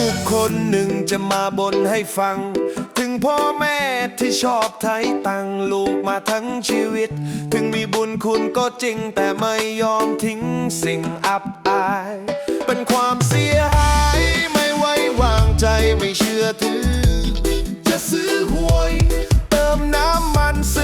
ูกคนหนึ่งจะมาบนให้ฟัง ถึงพ่อแม่ที่ชอบไทยตังลูกมาทั้งชีวิต ถึงมีบุญคุณก็จริง แต่ไม่ยอมทิ้งสิ่งอับอาย เป็นความเสียหายไม่ไว้วางใจไม่เชื่อถือ จะซื้อหวย เติมน้ำมันซื้อ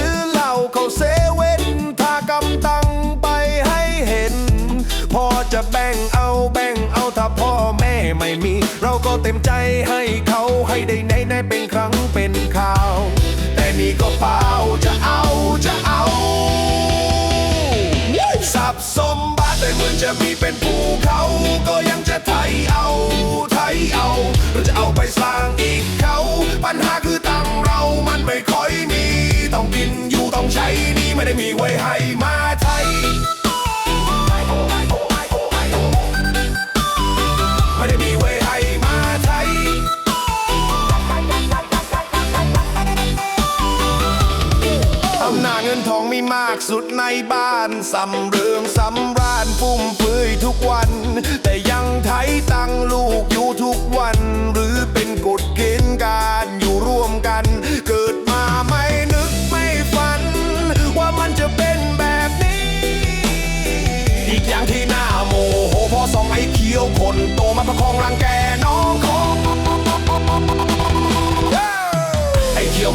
พอจะแบ่งเอาแบ่งเอาถ้าพ่อแม่ไม่มี เราก็เต็มใจให้เขาให้ได้ไหนไหนเป็นครั้งเป็นคราว แต่นี่ก็เปล่าจะเอาจะเอาสับสมบัติแต่เหมือนจะมีเป็นภูเขาก็ยังจะไถเอาไถเอาเราจะเอาไปสร้างอีกเขา ปัญหาคือตังเรามันไม่ค่อยมี ต้องกินอยู่ต้องใช้นี่ไม่ได้มีไว้ให้มาไทย นาจเงินทองไม่มากสุดในบ้านสำเรืองสำราญฟุ่มเฟือยทุกวัน แต่ยังทัน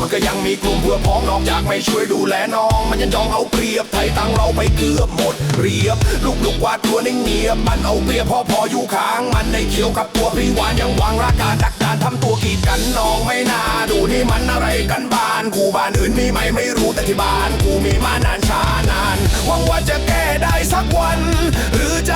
มันก็ยังมีกลุ่มเพื่อพ้องนอกจากไม่ช่วยดูแลน้อง มันยังจองเอาเปรียบไทยตังเราไปเกือบหมดเรียบ ลูกลูกวาดตัวนิ่งเงียบมันเอาเปรียบพอพออยู่ข้าง มันไอ้เขียวกับตัวพี่หวานยังวางราการดักดานทำตัวกีดกันน้องไม่น่าดูนี่มันอะไรกันบ้านกูบ้านอื่นมีไหมไม่รู้แต่ที่บ้านกูมีมานานช้านานหวังว่าจะแก้ได้สักวัน หรือจะ